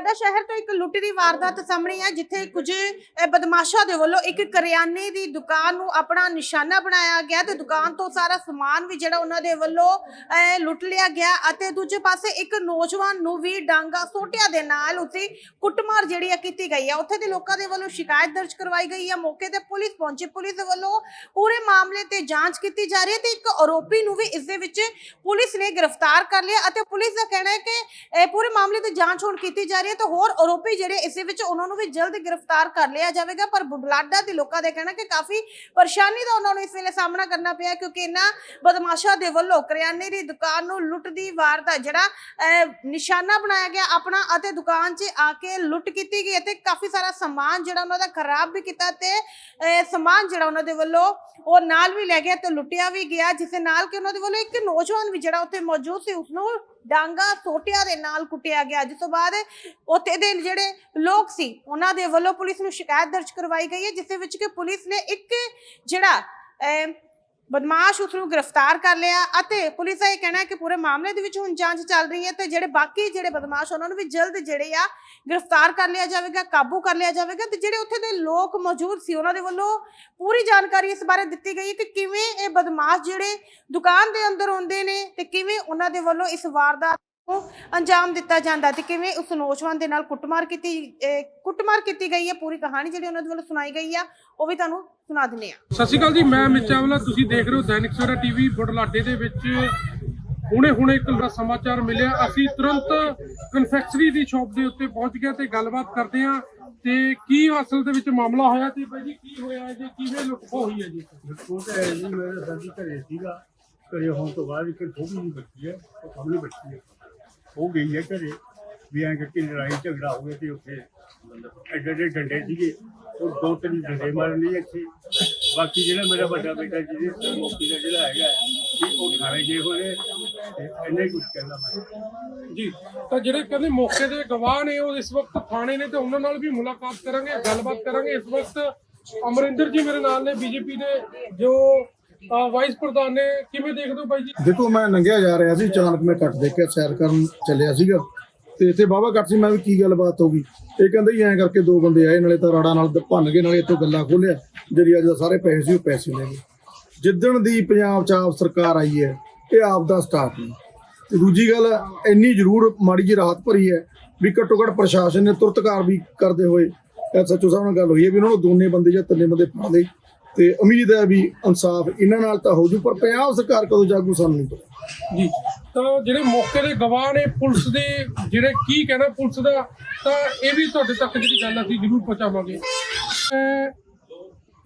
ਬੁਢਲਾਡਾ ਸ਼ਹਿਰ ਤੋਂ ਇੱਕ ਲੁੱਟ ਦੀ ਵਾਰਦਾਤ ਸਾਹਮਣੇ ਹੈ ਜਿੱਥੇ ਕੁਝ ਬਦਮਾਸ਼ਾਂ ਦੇ ਵੱਲੋਂ ਇੱਕ ਕਰਿਆਨੇ ਦੀ ਦੁਕਾਨ ਨੂੰ ਆਪਣਾ ਨਿਸ਼ਾਨਾ ਬਣਾਇਆ ਗਿਆ ਤੇ ਦੁਕਾਨ ਤੋਂ ਸਾਰਾ ਸਮਾਨ ਵੀ ਜਿਹੜਾ ਉਹਨਾਂ ਦੇ ਵੱਲੋਂ ਲੁੱਟ ਲਿਆ ਗਿਆ ਅਤੇ ਦੂਜੇ ਪਾਸੇ ਇੱਕ ਨੌਜਵਾਨ ਨੂੰ ਵੀ ਡਾਂਗਾ ਸੋਟਿਆਂ ਦੇ ਨਾਲ ਉੱਤੇ ਕੁੱਟਮਾਰ ਜਿਹੜੀ ਹੈ ਕੀਤੀ ਗਈ ਹੈ ਉੱਥੇ ਦੇ ਲੋਕਾਂ ਦੇ ਵੱਲੋਂ ਸ਼ਿਕਾਇਤ ਦਰਜ ਕਰਵਾਈ ਗਈ ਹੈ ਮੌਕੇ ਤੇ ਪੁਲਿਸ ਪਹੁੰਚੀ। ਪੁਲਿਸ ਦੇ ਵੱਲੋਂ ਪੂਰੇ ਮਾਮਲੇ ਤੇ ਜਾਂਚ ਕੀਤੀ ਜਾ ਰਹੀ ਹੈ ਤੇ ਇੱਕ ਆਰੋਪੀ ਨੂੰ ਵੀ ਇਸ ਦੇ ਵਿੱਚ ਪੁਲਿਸ ਨੇ ਗ੍ਰਿਫਤਾਰ ਕਰ ਲਿਆ ਅਤੇ ਪੁਲਿਸ ਦਾ ਕਹਿਣਾ ਹੈ ਕਿ ਪੂਰੇ ਮਾਮਲੇ ਤੇ ਜਾਂਚ ਹੁਣ ਕੀਤੀ ਜਾ ਰਹੀ ਹੈ ਤੇ ਹੋਰ ਆਰੋਪੀ ਜਿਹੜੇ ਇਸ ਵਿੱਚ ਉਹਨਾਂ ਨੂੰ ਵੀ ਜਲਦ ਗ੍ਰਿਫਤਾਰ ਕਰ ਲਿਆ ਜਾਵੇਗਾ ਪਰ ਬੁਢਲਾਡਾ ਦੇ ਲੋਕਾਂ ਦੇ ਕਹਿਣਾ ਕਿ ਕਾਫੀ ਪਰੇਸ਼ਾਨੀ ਦਾ ਉਹਨਾਂ ਨੂੰ ਇਸ ਵੇਲੇ ਸਾਹਮਣਾ ਕਰਨਾ ਪਿਆ ਕਿਉਂਕਿ ਇਹਨਾਂ ਬਦਮਾਸ਼ਾਂ ਦੇ ਵੱਲੋਂ ਕਰਿਆਨੇ ਦੀ ਦੁਕਾਨ ਨੂੰ ਲੁੱਟ ਦੀ ਵਾਰਦਾਤ ਜਿਹੜਾ ਨਿਸ਼ਾਨਾ ਬਣਾਇਆ ਗਿਆ ਆਪਣਾ ਅਤੇ ਦੁਕਾਨ 'ਚ ਆ ਕੇ ਲੁੱਟ ਕੀਤੀ ਗਈ ਅਤੇ ਕਾਫੀ ਸਾਰਾ ਸਮਾਨ ਜਿਹੜਾ ਉਹਨਾਂ ਦਾ ਖਰਾਬ ਵੀ ਕੀਤਾ ਤੇ ਅਹ, ਸਮਾਨ ਜਿਹੜਾ ਉਹਨਾਂ ਦੇ ਵੱਲੋਂ ਉਹ ਨਾਲ ਵੀ ਲੈ ਗਿਆ ਤੇ ਲੁੱਟਿਆ ਵੀ ਗਿਆ ਜਿਸ ਨਾਲ ਕਿ ਉਹਨਾਂ ਦੇ ਵੱਲੋਂ ਇੱਕ ਨੌਜਵਾਨ ਵੀ ਜਿਹੜਾ ਉੱਥੇ ਮੌਜੂਦ ਸੀ ਉਸ ਨੂੰ ਡਾਂਗਾ ਸੋਟਿਆਂ ਦੇ ਨਾਲ ਕੁੱਟਿਆ ਗਿਆ। ਜਿਸ ਤੋਂ ਬਾਅਦ ਉੱਥੇ ਦੇ ਜਿਹੜੇ ਲੋਕ ਸੀ ਉਹਨਾਂ ਦੇ ਵੱਲੋਂ ਪੁਲਿਸ ਨੂੰ ਸ਼ਿਕਾਇਤ ਦਰਜ ਕਰਵਾਈ ਗਈ ਹੈ ਜਿਸ ਦੇ ਵਿੱਚ ਕਿ ਪੁਲਿਸ ਨੇ ਇੱਕ ਜਿਹੜਾ ਅਹ, ਬਦਮਾਸ਼ ਉਸ ਨੂੰ ਗ੍ਰਿਫਤਾਰ ਕਰ ਲਿਆ ਅਤੇ ਪੁਲਿਸ ਦਾ ਇਹ ਕਹਿਣਾ ਹੈ ਕਿ ਪੂਰੇ ਮਾਮਲੇ ਦੇ ਵਿੱਚ ਹੁਣ ਜਾਂਚ ਚੱਲ ਰਹੀ ਹੈ ਤੇ ਜਿਹੜੇ ਬਾਕੀ ਜਿਹੜੇ ਬਦਮਾਸ਼ ਉਹਨਾਂ ਨੂੰ ਵੀ ਜਲਦ ਜਿਹੜੇ ਆ ਗ੍ਰਿਫਤਾਰ ਕਰ ਲਿਆ ਜਾਵੇਗਾ, ਕਾਬੂ ਕਰ ਲਿਆ ਜਾਵੇਗਾ ਤੇ ਜਿਹੜੇ ਉੱਥੇ ਦੇ ਲੋਕ ਮੌਜੂਦ ਸੀ ਉਹਨਾਂ ਦੇ ਵੱਲੋਂ ਪੂਰੀ ਜਾਣਕਾਰੀ ਇਸ ਬਾਰੇ ਦਿੱਤੀ ਗਈ ਹੈ ਕਿ ਕਿਵੇਂ ਇਹ ਬਦਮਾਸ਼ ਜਿਹੜੇ ਦੁਕਾਨ ਦੇ ਅੰਦਰ ਆਉਂਦੇ ਨੇ ਤੇ ਕਿਵੇਂ ਉਹਨਾਂ ਦੇ ਵੱਲੋਂ ਇਸ ਵਾਰਦਾਤ ਅੰਜਾਮ ਦਿੱਤਾ ਜਾਂਦਾ ਤੇ ਕਿਵੇਂ ਉਸ ਨੌਜਵਾਨ ਦੇ ਨਾਲ ਕੁੱਟਮਾਰ ਕੀਤੀ ਅਹ ਕੁੱਟਮਾਰ ਕੀਤੀ ਗਈ ਹੈ? ਪੂਰੀ ਕਹਾਣੀ ਜਿਹੜੀ ਉਹਨਾਂ ਦੇ ਵੱਲੋਂ ਸੁਣਾਈ ਗਈ ਆ ਉਹ ਵੀ ਤੁਹਾਨੂੰ ਸੁਣਾ ਦਿੰਦੇ ਆ। ਸਤਿ ਸ਼੍ਰੀ ਅਕਾਲ ਜੀ ਮੈਂ ਅਮਿਤ ਚਾਵਲਾ ਤੁਸੀਂ ਦੇਖ ਰਹੇ ਹੋ ਦੈਨਿਕ ਸਵੇਰਾ ਟੀਵੀ ਬੁਢਲਾਡੇ ਦੇ ਵਿੱਚ ਹੁਣੇ ਹੁਣੇ ਇੱਕ ਦਾ ਸਮਾਚਾਰ ਮਿਲਿਆ। ਅਸੀਂ ਤੁਰੰਤ ਕਨਫੈਕਸ਼ਨਰੀ ਦੀ ਸ਼ਾਪ ਦੇ ਉੱਤੇ ਪਹੁੰਚ ਗਏ ਤੇ ਗੱਲਬਾਤ ਕਰਦੇ ਹਾਂ ਤੇ ਕੀ ਅਸਲ ਦੇ ਵਿੱਚ ਮਾਮਲਾ ਹੋਇਆ ਤੇ ਭਾਈ ਜੀ ਕੀ ਹੋਇਆ ਹੈ ਜੀ ਕਿਵੇਂ ਲੁੱਟਖੋ ਹੋਈ ਹੈ ਜੀ? ਉਹ ਤਾਂ ਹੈ ਜੀ ਮੇਰੇ ਦਾਦੀ ਘਰੇ ਸੀਗਾ। ਘਰੇ ਹੋਣ ਤੋਂ ਬਾਅਦ ਇੱਕ ਛੋਟੀ ਜਿਹੀ ਬੱਚੀ ਹੈ ਉਹ ਸਾਹਮਣੇ ਬੱਚੀ ਹੈ। ਉਹ ਗਈ ਹੈ ਘਰੇ ਵੀ ਐਂ ਕਰਕੇ ਲੜਾਈ ਝਗੜਾ ਹੋ ਗਿਆ ਤੇ ਉੱਥੇ। ਐਡੇ ਐਡੇ ਡੰਡੇ ਸੀਗੇ। ਉਹ ਦੋ ਤਿੰਨ ਡੰਡੇ ਮਾਰਨ ਲਈ ਇੱਥੇ। ਬਾਕੀ ਜਿਹੜਾ ਮੇਰਾ ਵੱਡਾ ਬੇਟਾ ਜਿਹਦੇ ਮੋਕੀ ਦਾ ਜਿਹੜਾ ਹੈਗਾ ਵੀ ਉਹ ਥਾਣੇ ਗਏ ਹੋਏ ਤੇ ਇਹਨੇ ਕੁਝ ਕਹਿੰਦਾ ਮੈਂ। ਜੀ, ਤਾਂ ਜਿਹੜੇ ਕਹਿੰਦੇ ਮੌਕੇ ਦੇ ਗਵਾਹ ਨੇ, ਉਹ ਇਸ ਵਕਤ ਥਾਣੇ ਨੇ ਤੇ ਉਹਨਾਂ ਨਾਲ ਵੀ ਮੁਲਾਕਾਤ ਕਰਾਂਗੇ, ਗੱਲਬਾਤ ਕਰਾਂਗੇ। ਇਸ ਵਕਤ ਅਮਰਿੰਦਰ ਜੀ ਮੇਰੇ ਨਾਲ ਨੇ, ਬੀਜੇਪੀ ਦੇ ਜੋ ਅ, ਵਾਈਸ ਪ੍ਰਧਾਨ ਨੇ ਕਿਵੇਂ ਦੇਖਦੇ ਹੋ ਬਾਈ ਜੀ? ਦੇਖੋ ਮੈਂ ਲੰਘਿਆ ਜਾ ਰਿਹਾ ਸੀ ਅਚਾਨਕ ਮੈਂ ਕੱਟ ਦੇਖ ਕੇ ਸੈਰ ਕਰਨ ਚੱਲਿਆ ਸੀਗਾ। ਤੇ ਇੱਥੇ ਬਾਬਾ ਕੱਟ ਸੀ ਮੈਂ ਵੀ ਕੀ ਗੱਲਬਾਤ ਹੋ ਗਈ? ਇਹ ਕਹਿੰਦੇ ਜੀ ਐਂ ਕਰਕੇ ਦੋ ਬੰਦੇ ਆਏ ਨਾਲੇ ਤਾਂ ਰਾੜਾ ਨਾਲ ਭੰਨ ਕੇ ਨਾਲੇ ਇੱਥੋਂ ਗੱਲਾਂ ਖੋਲਿਆ ਜਿਹੜੀ ਅੱਜ ਦਾ ਸਾਰੇ ਪੈਸੇ ਸੀ ਉਹ ਪੈਸੇ ਲੈ ਗਏ। ਜਿੱਦਣ ਦੀ ਪੰਜਾਬ ਚ ਆਪ ਸਰਕਾਰ ਆਈ ਹੈ ਇਹ ਆਪ ਦਾ ਸਟਾਫ ਨਹੀਂ ਤੇ ਦੂਜੀ ਗੱਲ ਇੰਨੀ ਜ਼ਰੂਰ ਮਾੜੀ ਜੀ ਰਾਹਤ ਭਰੀ ਹੈ ਵੀ ਘੱਟੋ ਘੱਟ ਪ੍ਰਸ਼ਾਸਨ ਨੇ ਤੁਰਤ ਕਾਰਵਾਈ ਕਰਦੇ ਹੋਏ ਐਸਐਚਓ ਸਾਹਿਬ ਨਾਲ ਗੱਲ ਹੋਈ ਹੈ ਵੀ ਉਹਨਾਂ ਨੂੰ ਦੋਨੇ ਬੰਦੇ ਜਾਂ ਤਿੰਨੇ ਬੰਦੇ ਫੜ ਲਏ। ਤੇ ਉਮੀਦ ਹੈ ਵੀ ਇਨਸਾਫ ਇਹਨਾਂ ਨਾਲ ਤਾਂ ਹੋ ਜੂ ਪਰ ਪੰਜਾਬ ਸਰਕਾਰ ਕਦੋਂ ਜਾਗੂ ਸਾਨੂੰ ਨਹੀਂ ਪਤਾ। ਜੀ ਤਾਂ ਜਿਹੜੇ ਮੌਕੇ ਦੇ ਗਵਾਹ ਨੇ ਪੁਲਿਸ ਦੇ ਜਿਹੜੇ ਕੀ ਕਹਿਣਾ ਪੁਲਿਸ ਦਾ ਤਾਂ ਇਹ ਵੀ ਤੁਹਾਡੇ ਤੱਕ ਜਿਹੜੀ ਗੱਲ ਅਸੀਂ ਜ਼ਰੂਰ ਪਹੁੰਚਾਵਾਂਗੇ।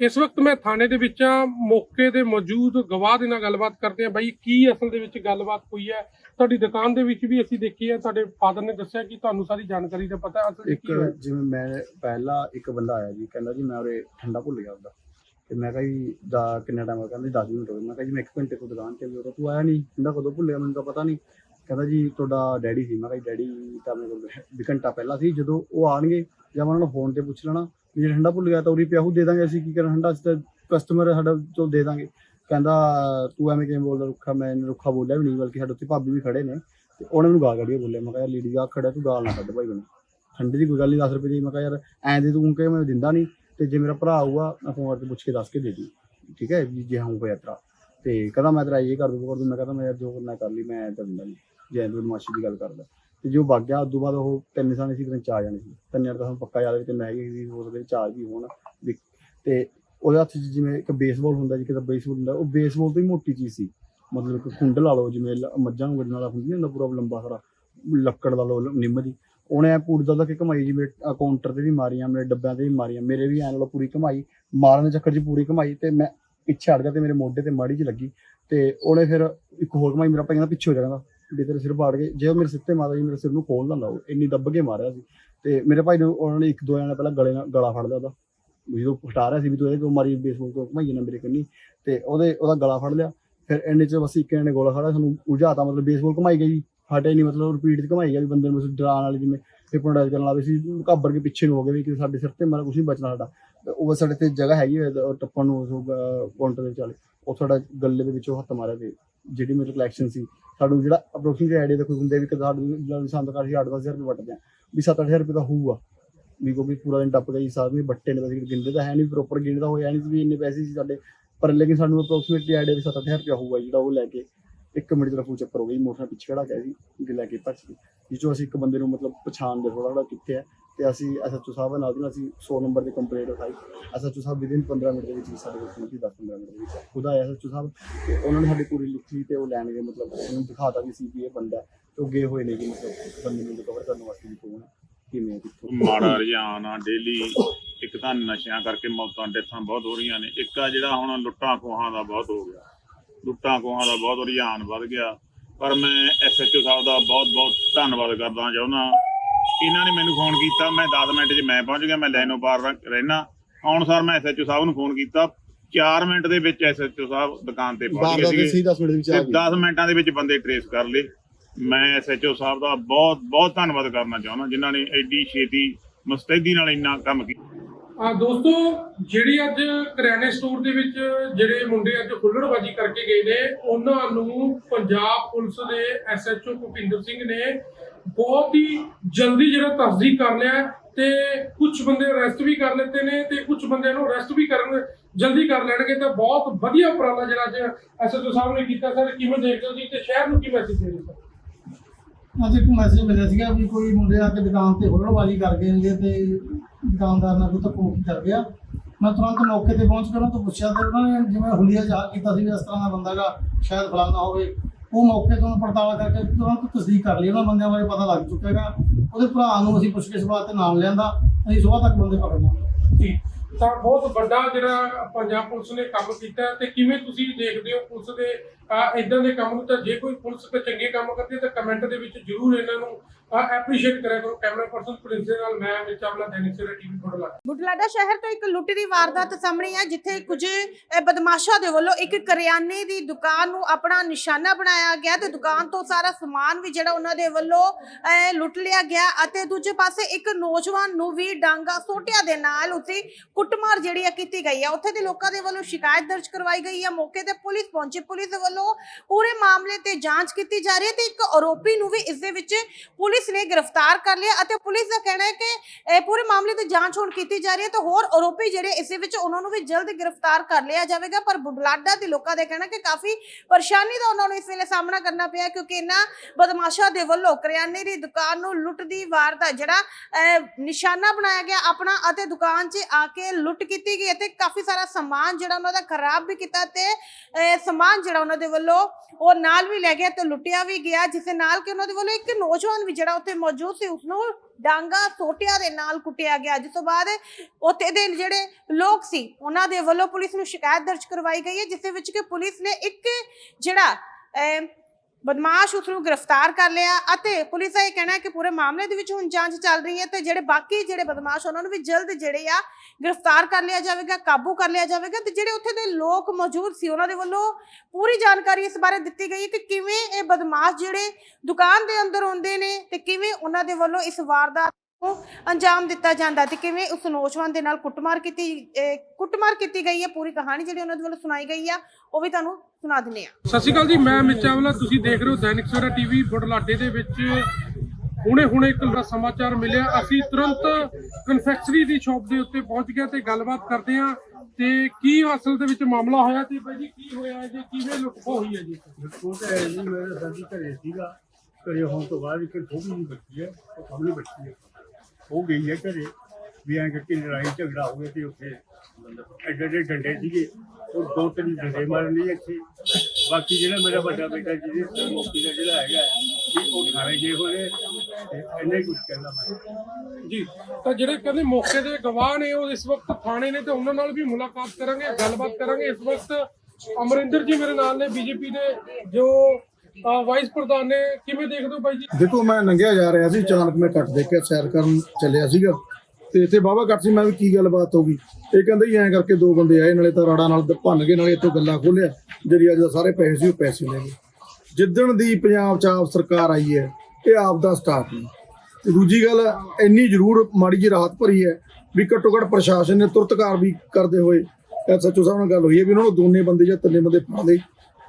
ਇਸ ਵਕਤ ਮੈਂ ਥਾਣੇ ਦੇ ਵਿੱਚ ਆ ਮੌਕੇ ਦੇ ਮੌਜੂਦ ਗਵਾਹ ਦੇ ਨਾਲ ਗੱਲਬਾਤ ਕਰਦੇ ਆ ਬਾਈ ਕੀ ਅਸਲ ਦੇ ਵਿੱਚ ਗੱਲਬਾਤ ਹੋਈ ਹੈ? ਤੁਹਾਡੀ ਦੁਕਾਨ ਦੇ ਵਿੱਚ ਵੀ ਅਸੀਂ ਦੇਖੀ ਹੈ ਤੁਹਾਡੇ ਫਾਦਰ ਨੇ ਦੱਸਿਆ ਕਿ ਤੁਹਾਨੂੰ ਸਾਰੀ ਜਾਣਕਾਰੀ ਦਾ ਪਤਾ ਅਸਲ ਇੱਕ ਜਿਵੇਂ ਮੈਂ ਪਹਿਲਾਂ ਇੱਕ ਬੰਦਾ ਆਇਆ ਜੀ ਕਹਿੰਦਾ ਜੀ ਮੈਂ ਉਰੇ ਠੰਡਾ ਭੁੱਲ ਗਿਆ ਉਹਦਾ ਤੇ ਮੈਂ ਕਿਹਾ ਜੀ ਦਾ ਕਿੰਨਾ ਟਾਈਮ ਹੋ ਗਿਆ? ਕਹਿੰਦਾ 10 ਮਿੰਟ ਹੋ ਗਏ। ਮੈਂ ਕਿਹਾ ਜੀ ਮੈਂ 1 ਘੰਟੇ ਤੋਂ ਦੁਕਾਨ ਤੇ ਵੀ ਉਦੋਂ ਤੂੰ ਆਇਆ ਨਹੀਂ। ਠੰਡਾ ਕਦੋਂ ਭੁੱਲਿਆ? ਮੈਨੂੰ ਤਾਂ ਪਤਾ ਨਹੀਂ। ਕਹਿੰਦਾ ਜੀ ਤੁਹਾਡਾ ਡੈਡੀ ਸੀ। ਮੈਂ ਕਿਹਾ ਜੀ, ਡੈਡੀ ਤਾਂ ਮੇਰੇ ਕੋਲ ਵੀ ਘੰਟਾ ਪਹਿਲਾਂ ਸੀ। ਜਦੋਂ ਉਹ ਆਣਗੇ ਜਾਂ ਮੈਂ ਉਹਨਾਂ ਨੂੰ ਫੋਨ ਤੇ ਪੁੱਛ ਲੈਣਾ ਵੀ ਜੇ ਠੰਡਾ ਭੁੱਲ ਗਿਆ ਤਾਂ ਉਰੀ ਪਿਆ ਦੇ ਦਾਂਗੇ ਅਸੀਂ। ਕੀ ਕਰਨਾ ਠੰਡਾ ਅਸੀਂ ਤਾਂ ਕਸਟਮਰ ਸਾਡਾ ਚੋਂ ਦੇ ਦਾਂਗੇ। ਕਹਿੰਦਾ, ਤੂੰ ਐਵੇਂ ਕਿਵੇਂ ਬੋਲਦਾ? ਰੁੱਖਾ, ਮੈਂ ਰੁੱਖਾ ਬੋਲਿਆ ਵੀ ਨਹੀਂ, ਬਲਕਿ ਸਾਡੇ ਉੱਤੇ ਭਾਬੀ ਵੀ ਖੜੇ ਨੇ। ਤੇ ਉਹਨੇ ਮੈਨੂੰ ਗਾਲ ਕੱਢੀ ਬੋਲਿਆ, ਮੈਂ ਕਿਹਾ, ਯਾਰ ਲੀਡੀ ਗਾ ਖੜਾ ਤੂੰ ਗਾਲ ਨਾ ਕੱਢ ਭਾਈ ਮੈਨੂੰ। ਠੰਡੇ ਦੀ ਕੋਈ ਗੱਲ ਨਹੀਂ 10 ਰੁਪਏ ਦੀ। ਮੈਂ ਕਿਹਾ, ਯਾਰ, ਐਂ ਦੇ ਤੂੰ ਕਿ ਮੈਂ ਦਿੰਦਾ ਨਹੀਂ? ਤੇ ਜੇ ਮੇਰਾ ਭਰਾ ਆਊਗਾ, ਮੈਂ ਫੋਨ ਕਰਕੇ ਪੁੱਛ ਕੇ ਦੱਸ ਕੇ ਦੇ ਦੀ। ਠੀਕ ਹੈ? ਵੀ ਜੇ ਹੋਊਗਾ ਯਾਤਰਾ ਤੇ ਕਹਿੰਦਾ, ਮੈਂ ਤੇਰਾ ਇਹ ਕਰ ਦੂੰਗਾ, ਕਰ ਦੂੰ ਮੈਂ ਕਹਿੰਦਾ, ਮੈਂ ਯਾਰ ਜੋ ਕਰਨਾ ਕਰ ਲਈ, ਮੈਂ ਤਾਂ ਦਿੰਦਾ ਨਹੀਂ ਜੇ ਐਂ ਬਦਮਾਸ਼ੀ ਦੀ ਗੱਲ ਕਰਦਾ ਤੇ ਜੋ ਵਗ ਗਿਆ, ਉਦੋਂ ਬਾਅਦ ਉਹ ਤਿੰਨ ਸਾਨੇ ਸੀ ਕਿਤੇ ਚਾਰ ਜਾਣੇ ਸੀ। ਤਿੰਨ ਯਾਰ ਤਾਂ ਸਾਨੂੰ ਪੱਕਾ ਯਾਦ ਵੀ ਤਿੰਨ ਹੈਗੇ ਸੀ ਹੋ ਸਕਦੇ ਚਾਰ ਵੀ ਹੋਣ। ਵੀ- ਤੇ ਉਹਦੇ ਹੱਥ 'ਚ ਜਿਵੇਂ ਇੱਕ ਬੇਸਬਾਲ ਹੁੰਦਾ ਜੀ ਕਿਤੇ ਬੇਸਬਾਲ ਹੁੰਦਾ, ਉਹ ਬੇਸਬਾਲ ਤੋਂ ਹੀ ਮੋਟੀ ਚੀਜ਼ ਸੀ। ਮਤਲਬ ਇੱਕ ਖੁੰਡ ਲਾ ਲਓ, ਜਿਵੇਂ ਮੱਝਾਂ ਨੂੰ ਵੱਢਣ ਵਾਲਾ ਹੁੰਦੀ ਨਹੀਂ ਹੁੰਦਾ ਪੂਰਾ ਲੰਬਾ ਸਾਰਾ, ਲੱਕੜ ਦਾ ਲਓ ਨਿੰਮ ਦੀ। ਉਹਨੇ ਐ ਪੂਰੀ ਦਾ ਕਿ ਕਮਾਈ ਜੀ ਮੇਰੇ ਕਾਊਂਟਰ ਤੇ ਵੀ ਮਾਰੀਆਂ, ਮੇਰੇ ਡੱਬਿਆਂ ਤੇ ਵੀ ਮਾਰੀਆਂ, ਮੇਰੇ ਵੀ ਐਂ ਨਾਲੋਂ ਪੂਰੀ ਕਮਾਈ, ਮਾਰਨ ਦੇ ਚੱਕਰ 'ਚ ਪੂਰੀ ਕਮਾਈ ਤੇ ਮੈਂ ਪਿੱਛੇ ਹਟ ਗਿਆ ਤੇ ਮੇਰੇ ਮੋਢੇ ਤੇ ਮਾੜੀ ਜਿਹੀ ਲੱਗੀ ਤੇ ਉਹਨੇ ਫਿਰ ਇੱਕ ਹੋਰ ਕਮਾਈ ਮੇਰਾ ਭਾਈ ਕਹਿੰਦਾ ਪਿੱਛੇ ਹੋ ਜਾਗਾ ਵੀ ਤੇਰੇ ਸਿਰ ਪਾੜ ਕੇ, ਜੇ ਉਹ ਮੇਰੇ ਸਿਰ ਤੇ ਮਾਰਦਾ ਜੀ ਮੇਰੇ ਸਿਰ ਨੂੰ ਖੋਲ ਦਿੰਦਾ ਉਹ ਇੰਨੀ ਦੱਬ ਕੇ ਮਾਰਿਆ ਸੀ। ਤੇ ਮੇਰੇ ਭਾਈ ਨੂੰ ਉਹਨਾਂ ਨੇ ਇੱਕ ਦੋ ਜਣੇ ਪਹਿਲਾਂ ਗਲੇ ਨਾਲ ਗਲਾ ਫੜ ਲਿਆ ਉਹਦਾ ਜਦੋਂ ਹਟਾ ਰਿਹਾ ਸੀ ਵੀ ਤੂੰ ਇਹਦੇ ਕੋਲ ਮਾਰੀ ਬੇਸਬਾਲ ਤੋਂ ਘਮਾਈ ਨਾ ਮੇਰੇ ਕੰਨੀ, ਤੇ ਉਹਦੇ, ਉਹਦਾ ਗਲਾ ਫੜ ਲਿਆ, ਫਿਰ ਇੰਨੇ 'ਚ ਬਸ ਇੱਕ ਜਣੇ ਗੋਲਾ ਖੜਾ ਸਾਨੂੰ ਉਲਝਾਤਾ, ਮਤਲਬ ਬੇਸਬਾਲ ਘਮਾਈ ਗਈ। ਹਟੇ ਨਹੀਂ ਮਤਲਬ ਰਿਪੀਟ ਤੇ ਘਮਾਈ ਵੀ ਬੰਦੇ ਨੂੰ ਬਸ ਡਰਾਉਣ ਵਾਲੀ ਜਿਵੇਂ ਹਿਪਨੋਟਾਈਜ਼ ਕਰਨ ਵਾਲਾ ਵੀ ਸੀ, ਘਾਬਰ ਕੇ ਪਿੱਛੇ ਨੂੰ ਹੋ ਗਏ ਵੀ ਕਿ ਸਾਡੇ ਸਿਰ ਤੇ ਮਾਰਾ ਕੁਝ ਨਹੀਂ ਬਚਣਾ ਸਾਡਾ। ਉਹ ਸਾਡੇ ਤੇ ਜਗ੍ਹਾ ਹੈਗੀ ਹੈ ਉਹ ਟੱਪਣ ਨੂੰ, ਉਹ ਕਾਊਂਟਰ ਦੇ ਵਿਚਾਲੇ ਉਹ ਸਾਡਾ ਗੱਲੇ ਦੇ ਵਿੱਚੋਂ ਹੱਥ ਮਾਰਿਆ ਤੇ ਜਿਹੜੀ ਮੇਰੀ ਕਲੈਕਸ਼ਨ ਸੀ, ਸਾਨੂੰ ਜਿਹੜਾ ਅਪਰੋਕਸੀਮੇਟ ਆਈਡੀਆ ਦਾ ਕੋਈ ਹੁੰਦੇ ਵੀ ਕਿ ਸਾਨੂੰ ਸੰਦ ਕਰ ਸੀ 8-10000 ਰੁਪਏ ਵੱਟਦੇ ਆ। ਵੀ 7-8000 ਰੁਪਏ ਦਾ ਹੋਊਗਾ। ਵੀ ਕਿਉਂਕਿ ਪੂਰਾ ਦਿਨ ਟੱਪ ਗਿਆ ਜੀ ਸਾਹਿਬ ਵੀ ਬੱਟੇ ਨੇ ਅਸੀਂ ਗਿਣਦੇ ਤਾਂ ਹੈ ਨਹੀਂ ਪ੍ਰੋਪਰ ਗਿਣਦਾ ਹੋਇਆ ਨਹੀਂ ਵੀ ਇੰਨੇ ਪੈਸੇ ਸੀ ਸਾਡੇ। ਪਰ ਲੇਕਿਨ ਸਾਨੂੰ ਅਪਰੋਕਸੀਮੇਟਲੀ ਆਈਡੀਆ ਵੀ 7-8000 ਰੁਪਏ ਹੋਊਗਾ ਜਿਹੜਾ ਉਹ ਲੈ ਕੇ। ਇੱਕ ਮਿੰਟ ਦਾ ਫੂ ਚੱਕਰ ਹੋ ਗਈ ਮੋਟਰ ਪਿੱਛੇ ਖੜਾ ਗਿਆ ਸੀ? ਕਿ ਲੈ ਕੇ ਭੱਜ ਗਈ ਜਿਸ ਚੋਂ ਅਸੀਂ ਇੱਕ ਬੰਦੇ ਨੂੰ ਮਤਲਬ ਪਛਾਣਦੇ ਥੋੜਾ ਥੋੜਾ ਕਿੱਥੇ ਹੈ ਤੇ ਅਸੀਂ ਐਸਐਚਓ ਸਾਹਿਬ ਨਾਲ ਦੀ ਅਸੀਂ 100 ਨੰਬਰ ਦੀ ਕੰਪਲੇਂਟ ਉਠਾਈ। ਐਸਐਚਓ ਸਾਹਿਬ ਵਿਦਿਨ 15 ਮਿੰਟ ਦੇ ਵਿੱਚ ਸਾਡੇ ਕੋਲ ਪਹੁੰਚੀ 10-15 ਮਿੰਟ ਦੇ ਵਿੱਚ। ਖੁਦ ਆਇਆ ਐਸਐਚਓ ਸਾਹਿਬ ਤੇ ਉਹਨਾਂ ਨੇ ਸਾਡੀ ਪੂਰੀ ਲਿਖੀ ਤੇ ਉਹ ਲੈਣ ਗਏ ਮਤਲਬ ਉਹਨੂੰ ਦਿਖਾਤਾ ਵੀ ਸੀ ਵੀ ਇਹ ਬੰਦਾ ਤੇ ਉਹ ਗਏ ਹੋਏ ਨੇ ਕਿ ਮਤਲਬ ਬੰਦੇ ਨੂੰ ਰਿਕਵਰ ਕਰਨ ਵਾਸਤੇ ਵੀ ਕੌਣ ਹੈ, ਕਿਵੇਂ ਕਿੱਥੋਂ? ਮਾੜਾ ਰੁਝਾਨ ਆ ਡੇਲੀ ਇੱਕ ਤਾਂ ਨਸ਼ਿਆਂ ਕਰਕੇ ਮੌਤਾਂ ਡੈਥਾਂ ਬਹੁਤ ਹੋ ਰਹੀਆਂ ਨੇ। ਇੱਕ ਆ ਜਿਹੜਾ ਹੁਣ ਲੁੱਟਾਂ ਖੋਹਾਂ ਦਾ ਬਹੁਤ ਹੋ ਗਿਆ। ਲੁੱਟਾਂ ਖੋਹਾਂ ਦਾ ਬਹੁਤ ਰੁਝਾਨ ਵੱਧ ਗਿਆ। ਪਰ ਮੈਂ ਐਸਐਚਓ ਸਾਹਿਬ ਦਾ ਬਹੁਤ ਬਹੁਤ ਧੰਨਵਾਦ ਕਰਦਾ ਚਾਹੁੰਦਾ ਇਹਨਾਂ ਨੇ ਮੈਨੂੰ ਫੋਨ ਕੀਤਾ। ਮੈਂ 10 ਮਿੰਟ 'ਚ ਮੈਂ ਪਹੁੰਚ ਗਿਆ ਮੈਂ ਲੈਨੋ ਪਾਰ ਰਹਿਣਾ ਆਉਣ ਸਾਰ ਮੈਂ ਐਸਐਚਓ ਸਾਹਿਬ ਨੂੰ ਫੋਨ ਕੀਤਾ। 4 ਮਿੰਟ ਦੇ ਵਿੱਚ ਐਸਐਚਓ ਸਾਹਿਬ ਦੁਕਾਨ ਤੇ ਪਹੁੰਚ ਗਏ ਸਹੀ 10 ਮਿੰਟ ਦੇ ਵਿੱਚ ਆ ਗਈ 10 ਮਿੰਟਾਂ ਦੇ ਵਿੱਚ ਬੰਦੇ ਟਰੇਸ ਕਰ ਲਏ। ਮੈਂ ਐਸਐਚਓ ਸਾਹਿਬ ਦਾ ਬਹੁਤ ਬਹੁਤ ਧੰਨਵਾਦ ਕਰਨਾ ਚਾਹੁੰਦਾ ਜਿਨ੍ਹਾਂ ਨੇ ਐਡੀ ਛੇਤੀ ਮੁਸਤੈਦੀ ਨਾਲ ਇੰਨਾ ਕੰਮ ਕੀਤਾ। ਆ ਦੋਸਤੋ, ਜਿਹੜੀ ਅੱਜ ਕਰਿਆਨੇ ਸਟੋਰ ਦੇ ਵਿੱਚ ਜਿਹੜੇ ਮੁੰਡੇ ਅੱਜ ਹੁੱਲੜਬਾਜੀ ਕਰਕੇ ਗਏ ਨੇ, ਉਹਨਾਂ ਨੂੰ ਪੰਜਾਬ ਪੁਲਿਸ ਦੇ ਐਸਐਚਓ ਭੁਪਿੰਦਰ ਸਿੰਘ ਨੇ ਬਹੁਤ ਹੀ ਜਲਦੀ ਜਿਹੜਾ ਤਸਦੀਕ ਕਰ ਲਿਆ ਹੈ ਤੇ ਕੁਝ ਬੰਦੇ ਅਰੈਸਟ ਵੀ ਕਰ ਲਿੱਤੇ ਨੇ ਤੇ ਕੁਝ ਬੰਦਿਆਂ ਨੂੰ ਅਰੈਸਟ ਵੀ ਕਰਨ ਜਲਦੀ ਕਰ ਲੈਣਗੇ ਤਾਂ ਬਹੁਤ ਵਧੀਆ ਉਪਰਾਲਾ ਜਿਹੜਾ ਅੱਜ ਐਸਐਚਓ ਸਾਹਿਬ ਨੇ ਕੀਤਾ। ਸਰ, ਕਿਵੇਂ ਦੇਖਦੇ ਹੋ ਜੀ ਤੇ ਸ਼ਹਿਰ ਨੂੰ ਕੀ ਮੈਸੇਜ ਦੇ ਰਹੇ ਸਰ ਅੱਜ ਇੱਕ ਮੈਸੇਜ ਮਿਲਿਆ ਸੀਗਾ ਵੀ ਕੋਈ ਮੁੰਡੇ ਆ ਕੇ ਦੁਕਾਨ ਤੇ ਹੁੱਲੜਬਾਜ਼ੀ ਕਰ ਗਏ ਨੇ ਤੇ ਦੁਕਾਨਦਾਰ ਨਾਲ ਕੋਈ ਧੱਕੋ ਕਰ ਗਿਆ। ਮੈਂ ਤੁਰੰਤ ਮੌਕੇ ਤੇ ਪਹੁੰਚ ਕੇ ਉਹਨਾਂ ਤੋਂ ਪੁੱਛਿਆ ਤੇ ਉਹਨਾਂ ਨੇ ਜਿਵੇਂ ਹੁਲੀਆ ਚਾਹ ਕੀਤਾ ਸੀ ਵੀ ਇਸ ਤਰ੍ਹਾਂ ਦਾ ਬੰਦਾ ਗਾ ਸ਼ਾਇਦ ਫਲਾਣਾ ਹੋਵੇ। ਉਹ ਮੌਕੇ ਤੋਂ ਪੜਤਾਲ ਕਰਕੇ ਤੁਰੰਤ ਤਸਦੀਕ ਕਰ ਲਈ, ਉਹਨਾਂ ਬੰਦਿਆਂ ਬਾਰੇ ਪਤਾ ਲੱਗ ਚੁੱਕਾ ਹੈਗਾ। ਉਹਦੇ ਭਰਾ ਨੂੰ ਅਸੀਂ ਪੁੱਛ ਕੇ ਪੁੱਛਗਿੱਛ 'ਤੇ ਨਾਮ ਲਿਆਂਦਾ, ਅਸੀਂ ਸਵੇਰ ਤੱਕ ਬੰਦੇ ਪਕੜ ਲਾਂਗੇ ਜੀ। ਤਾਂ ਬਹੁਤ ਵੱਡਾ ਜਿਹੜਾ ਪੰਜਾਬ ਪੁਲਿਸ ਨੇ ਕੰਮ ਕੀਤਾ ਹੈ ਤੇ ਕਿਵੇਂ ਤੁਸੀਂ ਦੇਖਦੇ ਹੋ ਪੁਲਿਸ ਦੇ ਇਦਾਂ ਦੇ ਕੰਮ ਨੂੰ ਤਾਂ ਜੇ ਕੋਈ ਪੁਲਿਸ ਤੇ ਚੰਗੇ ਕੰਮ ਕਰਦੀ ਤਾਂ ਕਮੈਂਟ ਦੇ ਵਿੱਚ ਜਰੂਰ ਇਹਨਾਂ ਨੂੰ ਐਪਰੀਸ਼ੀਏਟ ਕਰਿਆ ਕਰੋ। ਕੈਮਰਾ ਪਰਸਨ ਪ੍ਰਿੰਸ ਦੇ ਨਾਲ ਮੈਂ ਅਮਿਤ ਚਾਵਲਾ ਦੈਨਿਕ ਸਵੇਰਾ ਟੀਵੀ ਫੋਟੋ ਬੁਢਲਾਡਾ ਸ਼ਹਿਰ ਤੋਂ ਇੱਕ ਲੁੱਟ ਦੀ ਵਾਰਦਾਤ ਸਾਹਮਣੇ ਹੈ, ਜਿੱਥੇ ਕੁਝ ਬਦਮਾਸ਼ਾਂ ਦੇ ਵੱਲੋਂ ਇੱਕ ਕਰਿਆਨੇ ਦੀ ਦੁਕਾਨ ਨੂੰ ਆਪਣਾ ਨਿਸ਼ਾਨਾ ਬਣਾਇਆ ਗਿਆ ਤੇ ਦੁਕਾਨ ਤੋਂ ਸਾਰਾ ਸਮਾਨ ਵੀ ਜਿਹੜਾ ਉਹਨਾਂ ਦੇ ਵੱਲੋਂ ਲੁੱਟ ਲਿਆ ਗਿਆ ਅਤੇ ਦੂਜੇ ਪਾਸੇ ਇੱਕ ਨੌਜਵਾਨ ਨੂੰ ਵੀ ਡਾਂਗਾ ਸੋਟਿਆਂ ਦੇ ਨਾਲ ਉੱਤੇ ਕੁੱਟਮਾਰ ਜਿਹੜੀ ਆ ਕੀਤੀ ਗਈ ਹੈ ਉੱਥੇ ਦੇ ਲੋਕਾਂ ਦੇ ਵੱਲੋਂ ਸ਼ਿਕਾਇਤ ਦਰਜ ਕਰਵਾਈ ਗਈ ਹੈ ਮੌਕੇ ਤੇ ਪੁਲਿਸ ਪਹੁੰਚੀ ਪੁਲਿਸ ਦੇ ਵੱਲੋਂ ਪੂਰੇ ਮਾਮਲੇ ਤੇ ਜਾਂਚ ਕੀਤੀ ਜਾ ਰਹੀ ਹੈ ਤੇ ਇੱਕ ਆਰੋਪੀ ਨੂੰ ਵੀ ਇਸ ਦੇ ਵਿੱਚ ਪੁਲਿਸ ਨੇ ਗ੍ਰਿਫਤਾਰ ਕਰ ਲਿਆ ਅਤੇ ਪੁਲਿਸ ਦਾ ਕਹਿਣਾ ਹੈ ਕਿ ਇਹ ਪੂਰੇ ਮਾਮਲੇ ਤੇ ਜਾਂਚ ਹੁਣ ਕੀਤੀ ਜਾ ਰਹੀ ਹੈ ਤੇ ਹੋਰ ਆਰੋਪੀ ਜਿਹੜੇ ਇਸ ਦੇ ਵਿੱਚ ਉਹਨਾਂ ਨੂੰ ਵੀ ਜਲਦ ਗ੍ਰਿਫਤਾਰ ਕਰ ਲਿਆ ਜਾਵੇਗਾ ਪਰ ਬੁਢਲਾਡਾ ਦੇ ਲੋਕਾਂ ਦੇ ਕਹਿਣਾ ਕਿ ਕਾਫੀ ਪਰੇਸ਼ਾਨੀ ਦਾ ਉਹਨਾਂ ਨੂੰ ਇਸ ਵੇਲੇ ਸਾਹਮਣਾ ਕਰਨਾ ਪਿਆ ਕਿਉਂਕਿ ਇਹਨਾਂ ਬਦਮਾਸ਼ਾਂ ਦੇ ਵੱਲੋਂ ਕਰਿਆਨੇ ਦੀ ਦੁਕਾਨ ਨੂੰ ਲੁੱਟ ਦੀ ਵਾਰ ਦਾ ਜਿਹੜਾ ਅਹ, ਨਿਸ਼ਾਨਾ ਬਣਾਇਆ ਗਿਆ ਆਪਣਾ ਅਤੇ ਦੁਕਾਨ 'ਚ ਆ ਕੇ ਲੁੱਟ ਕੀਤੀ ਗਈ ਅਤੇ ਕਾਫੀ ਸਾਰਾ ਸਮਾਨ ਜਿਹੜਾ ਉਹਨਾਂ ਦਾ ਖਰਾਬ ਵੀ ਕੀਤਾ ਤੇ ਸਮਾਨ ਜਿਹੜਾ ਉਹਨਾਂ ਦੇ ਵੱਲੋਂ ਉਹ ਨਾਲ ਵੀ ਲੈ ਗਿਆ ਤੇ ਲੁੱਟਿਆ ਵੀ ਗਿਆ ਜਿਸ ਨਾਲ ਕਿ ਉਹਨਾਂ ਦੇ ਵੱਲੋਂ ਇੱਕ ਨੌਜਵਾਨ ਵੀ ਜਿਹੜਾ ਉੱਥੇ ਮੌਜੂਦ ਸੀ ਉਸ ਨੂੰ ਡਾਂਗਾ ਸੋਟਿਆਂ ਦੇ ਨਾਲ ਕੁੱਟਿਆ ਗਿਆ। ਜਿਸ ਤੋਂ ਬਾਅਦ ਉੱਥੇ ਦੇ ਜਿਹੜੇ ਲੋਕ ਸੀ ਉਹਨਾਂ ਦੇ ਵੱਲੋਂ ਪੁਲਿਸ ਨੂੰ ਸ਼ਿਕਾਇਤ ਦਰਜ ਕਰਵਾਈ ਗਈ ਹੈ ਜਿਸ ਵਿੱਚ ਕਿ ਪੁਲਿਸ ਨੇ ਇੱਕ ਜਿਹੜਾ ਅਹ, ਬਦਮਾਸ਼ ਉਸ ਨੂੰ ਗ੍ਰਿਫਤਾਰ ਕਰ ਲਿਆ ਅਤੇ ਪੁਲਿਸ ਦਾ ਇਹ ਕਹਿਣਾ ਹੈ ਕਿ ਪੂਰੇ ਮਾਮਲੇ ਦੇ ਵਿੱਚ ਹੁਣ ਜਾਂਚ ਚੱਲ ਰਹੀ ਹੈ ਤੇ ਜਿਹੜੇ ਬਾਕੀ ਜਿਹੜੇ ਬਦਮਾਸ਼ ਉਹਨਾਂ ਨੂੰ ਵੀ ਜਲਦ ਜਿਹੜੇ ਆ ਗ੍ਰਿਫਤਾਰ ਕਰ ਲਿਆ ਜਾਵੇਗਾ, ਕਾਬੂ ਕਰ ਲਿਆ ਜਾਵੇਗਾ ਤੇ ਜਿਹੜੇ ਉੱਥੇ ਦੇ ਲੋਕ ਮੌਜੂਦ ਸੀ ਉਹਨਾਂ ਦੇ ਵੱਲੋਂ ਪੂਰੀ ਜਾਣਕਾਰੀ ਇਸ ਬਾਰੇ ਦਿੱਤੀ ਗਈ ਹੈ ਕਿ ਕਿਵੇਂ ਇਹ ਬਦਮਾਸ਼ ਜਿਹੜੇ ਦੁਕਾਨ ਦੇ ਅੰਦਰ ਆਉਂਦੇ ਨੇ ਤੇ ਕਿਵੇਂ ਉਹਨਾਂ ਦੇ ਵੱਲੋਂ ਇਸ ਵਾਰਦਾਤ ਅੰਜਾਮ ਦਿੱਤਾ ਜਾਂਦਾ ਤੇ ਕਿਵੇਂ ਉਸ ਨੌਜਵਾਨ ਦੇ ਨਾਲ ਕੁੱਟਮਾਰ ਕੀਤੀ ਅਹ ਕੁੱਟਮਾਰ ਕੀਤੀ ਗਈ ਹੈ? ਪੂਰੀ ਕਹਾਣੀ ਜਿਹੜੀ ਉਹਨਾਂ ਦੇ ਵੱਲੋਂ ਸੁਣਾਈ ਗਈ ਆ ਉਹ ਵੀ ਤੁਹਾਨੂੰ ਸੁਣਾ ਦਿੰਦੇ ਆ। ਸਤਿ ਸ਼੍ਰੀ ਅਕਾਲ ਜੀ ਮੈਂ ਅਮਿਤ ਚਾਵਲਾ ਤੁਸੀਂ ਦੇਖ ਰਹੇ ਹੋ ਦੈਨਿਕ ਸਵੇਰਾ ਟੀਵੀ ਬੁਢਲਾਡੇ ਦੇ ਵਿੱਚ ਹੁਣੇ ਹੁਣੇ ਇੱਕ ਦਾ ਸਮਾਚਾਰ ਮਿਲਿਆ। ਅਸੀਂ ਤੁਰੰਤ ਕਨਫੈਕਸ਼ਨਰੀ ਦੀ ਸ਼ਾਪ ਦੇ ਉੱਤੇ ਪਹੁੰਚ ਗਏ ਤੇ ਗੱਲਬਾਤ ਕਰਦੇ ਹਾਂ ਤੇ ਕੀ ਅਸਲ ਦੇ ਵਿੱਚ ਮਾਮਲਾ ਹੋਇਆ ਤੇ ਬਾਈ ਜੀ ਕੀ ਹੋਇਆ ਹੈ ਜੀ ਕਿਵੇਂ ਲੁੱਟਖੋ ਹੋਈ ਹੈ ਜੀ? ਉਹ ਤਾਂ ਹੈ ਜੀ ਮੇਰੇ ਦਾਦੀ ਘਰੇ ਸੀਗਾ। ਘਰੇ ਹੋਣ ਤੋਂ ਬਾਅਦ ਇੱਕ ਛੋਟੀ ਜਿਹੀ ਬੱਚੀ ਹੈ ਉਹ ਸਾਹਮਣੇ ਬੱਚੀ ਹੈ। ਉਹ ਗਈ ਹੈ ਘਰੇ ਵੀ ਐਂ ਕਰਕੇ ਲੜਾਈ ਝਗੜਾ ਹੋ ਗਿਆ ਤੇ ਉੱਥੇ। ਐਡੇ ਐਡੇ ਡੰਡੇ ਸੀਗੇ। ਉਹ ਦੋ ਤਿੰਨ ਡੰਡੇ ਮਾਰਨ ਲਈ ਇੱਥੇ। ਬਾਕੀ ਜਿਹੜਾ ਮੇਰਾ ਵੱਡਾ ਬੇਟਾ ਜਿਹਦੇ ਮੋਕੀ ਦਾ ਜਿਹੜਾ ਹੈਗਾ ਵੀ ਉਹ ਥਾਣੇ ਗਏ ਹੋਏ ਤੇ ਇੰਨੇ ਕੁਝ ਕਹਿੰਦਾ ਮੈਂ। ਜੀ, ਤਾਂ ਜਿਹੜੇ ਕਹਿੰਦੇ ਮੌਕੇ ਦੇ ਗਵਾਹ ਨੇ, ਉਹ ਇਸ ਵਕਤ ਥਾਣੇ ਨੇ ਤੇ ਉਹਨਾਂ ਨਾਲ ਵੀ ਮੁਲਾਕਾਤ ਕਰਾਂਗੇ, ਗੱਲਬਾਤ ਕਰਾਂਗੇ। ਇਸ ਵਕਤ ਅਮਰਿੰਦਰ ਜੀ ਮੇਰੇ ਨਾਲ ਨੇ, ਬੀਜੇਪੀ ਦੇ ਜੋ ਅ, ਵਾਈਸ ਪ੍ਰਧਾਨ ਨੇ ਕਿਵੇਂ ਦੇਖਦੇ ਹੋ ਬਾਈ ਜੀ? ਦੇਖੋ ਮੈਂ ਲੰਘਿਆ ਜਾ ਰਿਹਾ ਸੀ ਅਚਾਨਕ ਮੈਂ ਕੱਟ ਦੇਖ ਕੇ ਸੈਰ ਕਰਨ ਚੱਲਿਆ ਸੀਗਾ। ਤੇ ਇੱਥੇ ਬਾਬਾ ਕੱਟ ਸੀ ਮੈਂ ਵੀ ਕੀ ਗੱਲਬਾਤ ਹੋ ਗਈ? ਇਹ ਕਹਿੰਦੇ ਜੀ ਐਂ ਕਰਕੇ ਦੋ ਬੰਦੇ ਆਏ ਨਾਲੇ ਤਾਂ ਰਾੜਾ ਨਾਲ ਭੰਨ ਗਏ ਨਾਲੇ ਇੱਥੋਂ ਗੱਲਾਂ ਖੋਲਿਆ ਜਿਹੜੀ ਅੱਜ ਦਾ ਸਾਰੇ ਪੈਸੇ ਸੀ ਉਹ ਪੈਸੇ ਲੈ ਗਏ। ਜਿੱਦਣ ਦੀ ਪੰਜਾਬ ਚ ਆਪ ਸਰਕਾਰ ਆਈ ਹੈ ਇਹ ਆਪ ਦਾ ਸਟਾਫ ਨਹੀਂ ਤੇ ਦੂਜੀ ਗੱਲ ਇੰਨੀ ਜ਼ਰੂਰ ਮਾੜੀ ਜਿਹੀ ਰਾਹਤ ਭਰੀ ਹੈ ਵੀ ਘੱਟੋ ਘੱਟ ਪ੍ਰਸ਼ਾਸਨ ਨੇ ਤੁਰਤ ਕਾਰਵਾਈ ਕਰਦੇ ਹੋਏ ਐਸਐਚਓ ਸਾਹਿਬ ਨਾਲ ਗੱਲ ਹੋਈ ਹੈ ਵੀ ਉਹਨਾਂ ਨੂੰ ਦੋਨੇ ਬੰਦੇ ਜਾਂ ਤਿੰਨੇ ਬੰਦੇ ਫੜ ਲਏ।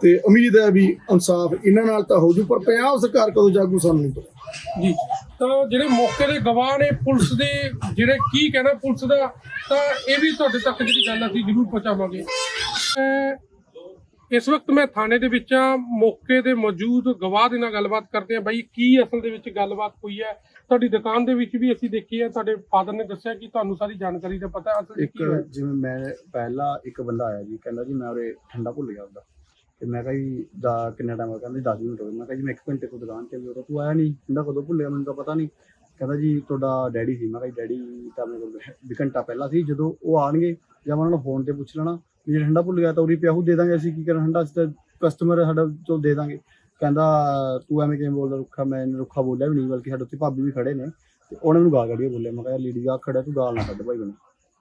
ਤੇ ਉਮੀਦ ਹੈ ਵੀ ਇਨਸਾਫ ਇਹਨਾਂ ਨਾਲ ਤਾਂ ਹੋ ਜੂ ਪਰ ਪੰਜਾਬ ਸਰਕਾਰ ਕਦੋਂ ਜਾਗੂ ਸਾਨੂੰ ਨਹੀਂ ਪਤਾ। ਜੀ ਤਾਂ ਜਿਹੜੇ ਮੌਕੇ ਦੇ ਗਵਾਹ ਨੇ ਪੁਲਿਸ ਦੇ ਜਿਹੜੇ ਕੀ ਕਹਿਣਾ ਪੁਲਿਸ ਦਾ ਤਾਂ ਇਹ ਵੀ ਤੁਹਾਡੇ ਤੱਕ ਜਿਹੜੀ ਗੱਲ ਅਸੀਂ ਜ਼ਰੂਰ ਪਹੁੰਚਾਵਾਂਗੇ। ਇਸ ਵਕਤ ਮੈਂ ਥਾਣੇ ਦੇ ਵਿੱਚ ਆ ਮੌਕੇ ਦੇ ਮੌਜੂਦ ਗਵਾਹ ਦੇ ਨਾਲ ਗੱਲਬਾਤ ਕਰਦੇ ਆ ਬਾਈ ਕੀ ਅਸਲ ਦੇ ਵਿੱਚ ਗੱਲਬਾਤ ਹੋਈ ਹੈ? ਤੁਹਾਡੀ ਦੁਕਾਨ ਦੇ ਵਿੱਚ ਵੀ ਅਸੀਂ ਦੇਖੀ ਹੈ ਤੁਹਾਡੇ ਫਾਦਰ ਨੇ ਦੱਸਿਆ ਕਿ ਤੁਹਾਨੂੰ ਸਾਰੀ ਜਾਣਕਾਰੀ ਦਾ ਪਤਾ ਅਸਲ ਇੱਕ ਜਿਵੇਂ ਮੈਂ ਪਹਿਲਾਂ ਇੱਕ ਬੰਦਾ ਆਇਆ ਜੀ ਕਹਿੰਦਾ ਜੀ ਮੈਂ ਉਰੇ ਠੰਡਾ ਭੁੱਲ ਗਿਆ ਉਹਦਾ ਤੇ ਮੈਂ ਕਿਹਾ ਜੀ ਦਾ ਕਿੰਨਾ ਟਾਈਮ ਹੋ ਗਿਆ? ਕਹਿੰਦਾ 10 ਮਿੰਟ ਹੋ ਗਏ। ਮੈਂ ਕਿਹਾ ਜੀ ਮੈਂ 1 ਘੰਟੇ ਤੋਂ ਦੁਕਾਨ ਤੇ ਵੀ ਤੂੰ ਆਇਆ ਨਹੀਂ। ਠੰਡਾ ਕਦੋਂ ਭੁੱਲਿਆ? ਮੈਨੂੰ ਤਾਂ ਪਤਾ ਨਹੀਂ। ਕਹਿੰਦਾ ਜੀ ਤੁਹਾਡਾ ਡੈਡੀ ਸੀ। ਮੈਂ ਕਿਹਾ ਜੀ, ਡੈਡੀ ਤਾਂ ਮੇਰੇ ਕੋਲ ਵੀ ਘੰਟਾ ਪਹਿਲਾਂ ਸੀ। ਜਦੋਂ ਉਹ ਆਣਗੇ ਜਾਂ ਮੈਂ ਉਹਨਾਂ ਨੂੰ ਫੋਨ ਤੇ ਪੁੱਛ ਲੈਣਾ ਵੀ ਜੇ ਠੰਡਾ ਭੁੱਲ ਗਿਆ ਤਾਂ ਉਰੀ ਪਿਆ ਦੇ ਦਾਂਗੇ ਅਸੀਂ। ਕੀ ਕਰਨਾ ਠੰਡਾ ਅਸੀਂ ਤਾਂ ਕਸਟਮਰ ਸਾਡਾ ਚੋਂ ਦੇ ਦਾਂਗੇ। ਕਹਿੰਦਾ, ਤੂੰ ਐਵੇਂ ਕਿਵੇਂ ਬੋਲਦਾ? ਰੁੱਖਾ, ਮੈਂ ਰੁੱਖਾ ਬੋਲਿਆ ਵੀ ਨਹੀਂ, ਬਲਕਿ ਸਾਡੇ ਉੱਤੇ ਭਾਬੀ ਵੀ ਖੜੇ ਨੇ। ਤੇ ਉਹਨੇ ਮੈਨੂੰ ਗਾਲ ਕੱਢੀ ਬੋਲਿਆ, ਮੈਂ ਕਿਹਾ, ਯਾਰ ਲੀਡੀ ਗਾ ਖੜਾ ਤੂੰ ਗਾਲ ਨਾ ਕੱਢ ਭਾਈ ਮੈਨੂੰ।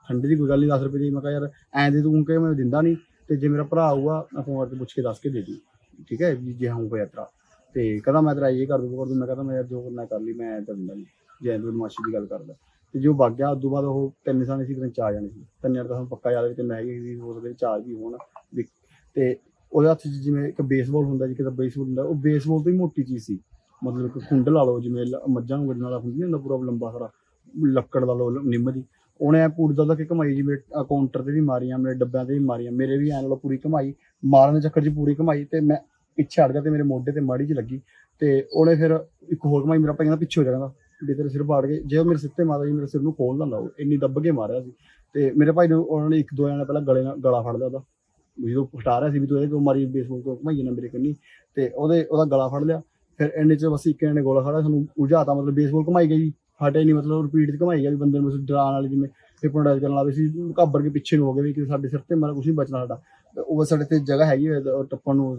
ਠੰਡੇ ਦੀ ਕੋਈ ਗੱਲ ਨਹੀਂ 10 ਰੁਪਏ ਦੀ। ਮੈਂ ਕਿਹਾ, ਯਾਰ, ਐਂ ਦੇ ਤੂੰ ਕਿ ਮੈਂ ਦਿੰਦਾ ਨਹੀਂ। ਤੇ ਜੇ ਮੇਰਾ ਭਰਾ ਆਊਗਾ, ਮੈਂ ਫੋਨ ਕਰਕੇ ਪੁੱਛ ਕੇ ਦੱਸ ਕੇ ਦੇ ਦੀ। ਠੀਕ ਹੈ? ਵੀ ਜੇ ਹੋਊਗਾ ਯਾਤਰਾ ਤੇ ਕਹਿੰਦਾ, ਮੈਂ ਤੇਰਾ ਇਹ ਕਰ ਦੂੰਗਾ, ਕਰ ਦੂੰ ਮੈਂ ਕਹਿੰਦਾ, ਮੈਂ ਯਾਰ ਜੋ ਕਰਨਾ ਕਰ ਲਈ, ਮੈਂ ਤਾਂ ਦਿੰਦਾ ਨਹੀਂ ਜੇ ਐਂ ਬਦਮਾਸ਼ੀ ਦੀ ਗੱਲ ਕਰਦਾ ਤੇ ਜੋ ਵਗ ਗਿਆ, ਉਦੋਂ ਬਾਅਦ ਉਹ ਤਿੰਨ ਸਾਲ ਸੀ ਕਿਤੇ ਨੀ ਚਾਰ ਜਾਣੇ ਸੀ। ਤਿੰਨ ਯਾਰ ਤਾਂ ਸਾਨੂੰ ਪੱਕਾ ਯਾਦ ਹੈ ਕਿ ਤਿੰਨ ਹੈਗੇ ਸੀ ਹੋ ਸਕਦੇ ਚਾਰ ਵੀ ਹੋਣ। ਵੀ- ਤੇ ਉਹਦੇ ਹੱਥ 'ਚ ਜਿਵੇਂ ਇੱਕ ਬੇਸਬਾਲ ਹੁੰਦਾ ਜੀ ਕਿਤੇ ਬੇਸਬਾਲ ਹੁੰਦਾ, ਉਹ ਬੇਸਬਾਲ ਤੋਂ ਹੀ ਮੋਟੀ ਚੀਜ਼ ਸੀ। ਮਤਲਬ ਇੱਕ ਖੁੰਡ ਲਾ ਲਓ, ਜਿਵੇਂ ਮੱਝਾਂ ਨੂੰ ਵੱਢਣ ਵਾਲਾ ਹੁੰਦੀ ਨੀ ਹੁੰਦਾ ਪੂਰਾ ਲੰਬਾ ਸਾਰਾ, ਲੱਕੜ ਲਾ ਲਓ ਨਿੰਮ ਦੀ। ਉਹਨੇ ਐ ਪੂਰੀ ਦਾ ਕਿ ਕਮਾਈ ਜੀ ਮੇਰੇ ਕਾਊਂਟਰ ਤੇ ਵੀ ਮਾਰੀਆਂ, ਮੇਰੇ ਡੱਬਿਆਂ ਤੇ ਵੀ ਮਾਰੀਆਂ, ਮੇਰੇ ਵੀ ਐਂ ਲਾ ਪੂਰੀ ਕਮਾਈ, ਮਾਰਨ ਦੇ ਚੱਕਰ 'ਚ ਪੂਰੀ ਕਮਾਈ ਤੇ ਮੈਂ ਪਿੱਛੇ ਹਟ ਗਿਆ ਤੇ ਮੇਰੇ ਮੋਢੇ ਤੇ ਮਾੜੀ ਜਿਹੀ ਲੱਗੀ ਤੇ ਉਹਨੇ ਫਿਰ ਇੱਕ ਹੋਰ ਕਮਾਈ ਮੇਰਾ ਭਾਈ ਕਹਿੰਦਾ ਪਿੱਛੇ ਹੋ ਜਾਗਾ ਵੀ ਤੇਰੇ ਸਿਰ ਪਾੜ ਕੇ, ਜੇ ਉਹ ਮੇਰੇ ਸਿਰ ਤੇ ਮਾਰਦਾ ਜੀ ਮੇਰੇ ਸਿਰ ਨੂੰ ਖੋਲ ਦਿੰਦਾ ਉਹ ਇੰਨੀ ਦੱਬ ਕੇ ਮਾਰਿਆ ਸੀ। ਤੇ ਮੇਰੇ ਭਾਈ ਨੂੰ ਉਹਨਾਂ ਨੇ ਇੱਕ ਦੋ ਜਣੇ ਪਹਿਲਾਂ ਗਲੇ ਨਾਲ ਗਲਾ ਫੜ ਲਿਆ ਉਹਦਾ ਜਦੋਂ ਹਟਾ ਰਿਹਾ ਸੀ ਵੀ ਤੂੰ ਇਹਦੇ ਕੋਲ ਮਾਰੀ ਬੇਸਬਾਲ ਤੋਂ ਘਮਾਈ ਨਾ ਮੇਰੇ ਕੰਨੀ, ਤੇ ਉਹਦੇ, ਉਹਦਾ ਗਲਾ ਫੜ ਲਿਆ, ਫਿਰ ਇੰਨੇ 'ਚ ਬਸ ਇੱਕ ਜਣੇ ਗੋਲਾ ਖੜਾ ਸਾਨੂੰ ਉਲਝਾਤਾ, ਮਤਲਬ ਬੇਸਬਾਲ ਘਮਾਈ ਗਈ। ਹਟੇ ਨਹੀਂ ਮਤਲਬ ਰਿਪੀਟ ਤੇ ਘਮਾਈ ਵੀ ਬੰਦੇ ਨੂੰ ਬਸ ਡਰਾਉਣ ਵਾਲੀ ਜਿਵੇਂ ਹਿਪਨੋਟਾਈਜ਼ ਕਰਨ ਲੱਗੇ ਸੀ, ਘਾਬਰ ਕੇ ਪਿੱਛੇ ਨੂੰ ਹੋ ਗਏ ਵੀ ਕਿ ਸਾਡੇ ਸਿਰ ਤੇ ਮਾਰਾ ਕੁਝ ਨਹੀਂ ਬਚਣਾ ਸਾਡਾ। ਉਹ ਸਾਡੇ ਤੇ ਜਗ੍ਹਾ ਹੈਗੀ ਹੈ ਉਹ ਟੱਪਣ ਨੂੰ ਉਸ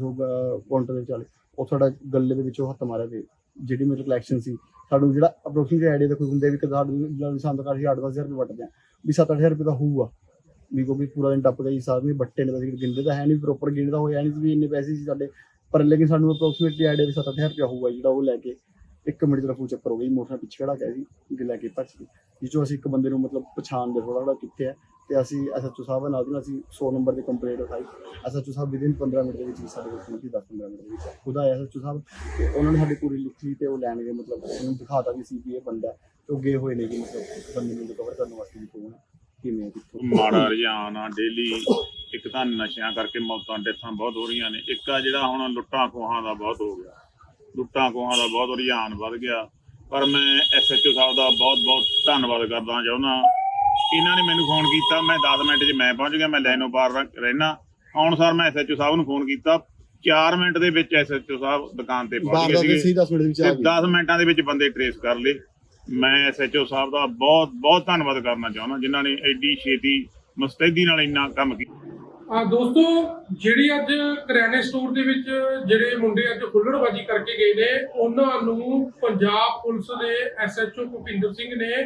ਕਾਊਂਟਰ ਦੇ ਵਿਚਾਲੇ ਉਹ ਸਾਡਾ ਗੱਲੇ ਦੇ ਵਿੱਚੋਂ ਹੱਥ ਮਾਰਿਆ ਤੇ ਜਿਹੜੀ ਮੇਰੇ ਕਲੈਕਸ਼ਨ ਸੀ, ਸਾਨੂੰ ਜਿਹੜਾ ਅਪਰੋਕਸੀਮੇਟ ਆਈਡੀਆ ਦਾ ਕੋਈ ਹੁੰਦੇ ਵੀ ਕਿ ਸਾਡੇ ਸੰਦ ਕਰ ਸੀ 8-10000 ਰੁਪਏ ਵੱਟਦੇ ਆ। ਵੀ 7-8000 ਰੁਪਏ ਦਾ ਹੋਊਗਾ। ਵੀ ਕਿਉਂਕਿ ਪੂਰਾ ਦਿਨ ਟੱਪ ਗਈ ਵੀ ਬੱਟੇ ਨੇ ਬਸ ਗਿਣਦੇ ਤਾਂ ਹੈ ਨਹੀਂ ਪ੍ਰੋਪਰ ਗਿਣਦਾ ਹੋਇਆ ਨਹੀਂ ਵੀ ਇੰਨੇ ਪੈਸੇ ਸੀ ਸਾਡੇ। ਪਰ ਲੇਕਿਨ ਸਾਨੂੰ ਅਪਰੋਕਸੀਮੇਟਲੀ ਆਈਡੀਆ ਵੀ 7-8000 ਰੁਪਏ ਹੋਊਗਾ ਜਿਹੜਾ ਉਹ ਲੈ ਕੇ। ਇੱਕ ਮਿੰਟ ਦਾ ਫੂ ਚੱਕਰ ਹੋ ਗਈ ਮੋਟਰ ਪਿੱਛੇ ਖੜਾ ਗਿਆ ਸੀ? ਜੇ ਲੈ ਕੇ ਭੱਜ ਗਈ ਜਿਸ ਚੋਂ ਅਸੀਂ ਇੱਕ ਬੰਦੇ ਨੂੰ ਮਤਲਬ ਪਛਾਣਦੇ ਥੋੜਾ ਥੋੜਾ ਕਿੱਥੇ ਹੈ ਤੇ ਅਸੀਂ ਐਸਐਚਓ ਸਾਹਿਬ ਨਾਲ ਦੀ ਅਸੀਂ 100 ਨੰਬਰ ਦੀ ਕੰਪਲੇਂਟ ਉਠਾਈ। ਐਸਐਚਓ ਸਾਹਿਬ ਵਿਦਿਨ 15 ਮਿੰਟ ਦੇ ਵਿੱਚ ਸਾਡੇ ਕੋਲ ਪਹੁੰਚੀ 10-15 ਮਿੰਟ ਦੇ ਵਿੱਚ। ਖੁਦ ਆਇਆ ਐਸਐਚਓ ਸਾਹਿਬ ਤੇ ਉਹਨਾਂ ਨੇ ਸਾਡੀ ਪੂਰੀ ਲਿਖੀ ਤੇ ਉਹ ਲੈਣ ਗਏ ਮਤਲਬ ਉਹਨੂੰ ਦਿਖਾਤਾ ਵੀ ਸੀ ਵੀ ਇਹ ਬੰਦਾ ਤੇ ਉਹ ਗਏ ਹੋਏ ਨੇ ਕਿ ਮਤਲਬ ਬੰਦੇ ਨੂੰ ਰਿਕਵਰ ਕਰਨ ਵਾਸਤੇ ਵੀ ਕੌਣ ਹੈ, ਕਿਵੇਂ ਕਿੱਥੋਂ? ਮਾੜਾ ਰੁਝਾਨ ਆ ਡੇਲੀ ਇੱਕ ਤਾਂ ਨਸ਼ਿਆਂ ਕਰਕੇ ਮੌਤਾਂ ਡੈਥਾਂ ਬਹੁਤ ਹੋ ਰਹੀਆਂ ਨੇ। ਇੱਕ ਆ ਜਿਹੜਾ ਹੁਣ ਲੁੱਟਾਂ ਖੋਹਾਂ ਦਾ ਬਹੁਤ ਹੋ ਗਿਆ। ਲੁੱਟਾਂ ਖੋਹਾਂ ਦਾ ਬਹੁਤ ਰੁਝਾਨ ਵੱਧ ਗਿਆ। ਪਰ ਮੈਂ ਐਸਐਚਓ ਸਾਹਿਬ ਦਾ ਬਹੁਤ ਬਹੁਤ ਧੰਨਵਾਦ ਕਰਦਾ ਚਾਹੁੰਦਾ ਇਹਨਾਂ ਨੇ ਮੈਨੂੰ ਫੋਨ ਕੀਤਾ। ਮੈਂ 10 ਮਿੰਟ 'ਚ ਮੈਂ ਪਹੁੰਚ ਗਿਆ ਮੈਂ ਲੈਨੋ ਪਾਰ ਰਹਿਣਾ ਆਉਣ ਸਾਰ ਮੈਂ ਐਸਐਚਓ ਸਾਹਿਬ ਨੂੰ ਫੋਨ ਕੀਤਾ। 4 ਮਿੰਟ ਦੇ ਵਿੱਚ ਐਸਐਚਓ ਸਾਹਿਬ ਦੁਕਾਨ ਤੇ ਪਹੁੰਚ ਗਏ ਸੀਗੇ। 10 ਮਿੰਟ ਦੇ ਵਿੱਚ ਤੇ 10 ਮਿੰਟਾਂ ਦੇ ਵਿੱਚ ਬੰਦੇ ਟਰੇਸ ਕਰ ਲਏ। ਮੈਂ ਐਸਐਚਓ ਸਾਹਿਬ ਦਾ ਬਹੁਤ ਬਹੁਤ ਧੰਨਵਾਦ ਕਰਨਾ ਚਾਹੁੰਦਾ ਜਿਨ੍ਹਾਂ ਨੇ ਐਡੀ ਛੇਤੀ ਮੁਸਤੈਦੀ ਨਾਲ ਇੰਨਾ ਕੰਮ ਕੀਤਾ। ਆ ਦੋਸਤੋ, ਜਿਹੜੀ ਅੱਜ ਕਰਿਆਨੇ ਸਟੋਰ ਦੇ ਵਿੱਚ ਜਿਹੜੇ ਮੁੰਡੇ ਅੱਜ ਹੁੱਲੜਬਾਜੀ ਕਰਕੇ ਗਏ ਨੇ, ਉਹਨਾਂ ਨੂੰ ਪੰਜਾਬ ਪੁਲਿਸ ਦੇ ਐਸਐਚਓ ਭੁਪਿੰਦਰ ਸਿੰਘ ਨੇ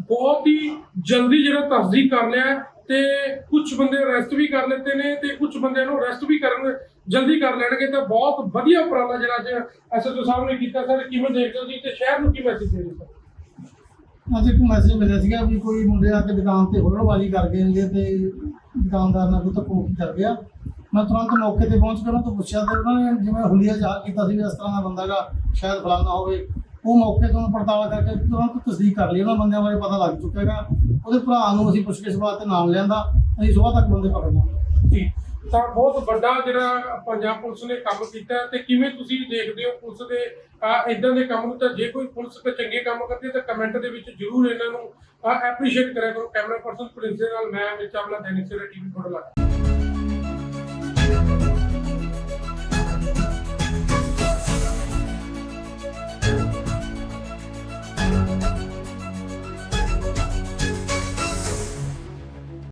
ਬਹੁਤ ਹੀ ਜਲਦੀ ਜਿਹੜਾ ਤਸਦੀਕ ਕਰ ਲਿਆ ਹੈ ਤੇ ਕੁਝ ਬੰਦੇ ਅਰੈਸਟ ਵੀ ਕਰ ਲਿੱਤੇ ਨੇ ਤੇ ਕੁਝ ਬੰਦਿਆਂ ਨੂੰ ਅਰੈਸਟ ਵੀ ਕਰਨ ਜਲਦੀ ਕਰ ਲੈਣਗੇ ਤਾਂ ਬਹੁਤ ਵਧੀਆ ਉਪਰਾਲਾ ਜਿਹੜਾ ਅੱਜ ਐਸਐਚਓ ਸਾਹਿਬ ਨੇ ਕੀਤਾ। ਸਰ, ਕਿਵੇਂ ਦੇਖਦੇ ਹੋ ਜੀ ਤੇ ਸ਼ਹਿਰ ਨੂੰ ਕੀ ਮੈਸੇਜ ਦੇ ਰਹੇ ਸਰ ਅੱਜ ਇੱਕ ਮੈਸੇਜ ਮਿਲਿਆ ਸੀਗਾ ਵੀ ਕੋਈ ਮੁੰਡੇ ਆ ਕੇ ਦੁਕਾਨ ਤੇ ਹੁਲੜਬਾਜ਼ੀ ਕਰ ਗਏ ਨੇ ਤੇ ਦੁਕਾਨਦਾਰ ਨਾਲ ਕੋਈ ਧੱਕੋ ਕਰ ਗਿਆ। ਮੈਂ ਤੁਰੰਤ ਮੌਕੇ ਤੇ ਪਹੁੰਚ ਕੇ ਉਹਨਾਂ ਤੋਂ ਪੁੱਛਿਆ ਤੇ ਉਹਨਾਂ ਨੇ ਜਿਵੇਂ ਹੁਲੀਆ ਜਾਹ ਕੀਤਾ ਸੀ ਵੀ ਇਸ ਤਰ੍ਹਾਂ ਦਾ ਬੰਦਾ ਗਾ ਸ਼ਾਇਦ ਫਲਾਣਾ ਹੋਵੇ। ਉਹ ਮੌਕੇ ਤੋਂ ਪੜਤਾਲ ਕਰਕੇ ਤੁਰੰਤ ਤਸਦੀਕ ਕਰ ਲਈ, ਉਹਨਾਂ ਬੰਦਿਆਂ ਬਾਰੇ ਪਤਾ ਲੱਗ ਚੁੱਕਾ ਹੈਗਾ। ਉਹਦੇ ਭਰਾ ਨੂੰ ਅਸੀਂ ਪੁੱਛ ਕੇ ਪੁੱਛਗਿੱਛ 'ਤੇ ਨਾਮ ਲਿਆਂਦਾ, ਅਸੀਂ ਸਵੇਰ ਤੱਕ ਬੰਦੇ ਪਕੜ ਲਾਂਗੇ ਜੀ। ਤਾਂ ਬਹੁਤ ਵੱਡਾ ਜਿਹੜਾ ਪੰਜਾਬ ਪੁਲਿਸ ਨੇ ਕੰਮ ਕੀਤਾ ਤੇ ਕਿਵੇਂ ਤੁਸੀਂ ਦੇਖਦੇ ਹੋ ਪੁਲਿਸ ਦੇ ਇਦਾਂ ਦੇ ਕੰਮ ਨੂੰ ਤਾਂ ਜੇ ਕੋਈ ਪੁਲਿਸ ਤੇ ਚੰਗੇ ਕੰਮ ਕਰਦੀ ਹੈ ਤਾਂ ਕਮੈਂਟ ਦੇ ਵਿੱਚ ਜਰੂਰ ਇਹਨਾਂ ਨੂੰ ਐਪਰੀਸ਼ੀਏਟ ਕਰਿਆ ਕਰੋ। ਕੈਮਰਾ ਪਰਸਨ ਪ੍ਰਿੰਸ ਦੇ ਨਾਲ ਮੈਂ ਅਮਿਤ ਚਾਵਲਾ ਦੈਨਿਕ ਸਵੇਰਾ ਟੀਵੀ ਫੋਟੋ ਲਾ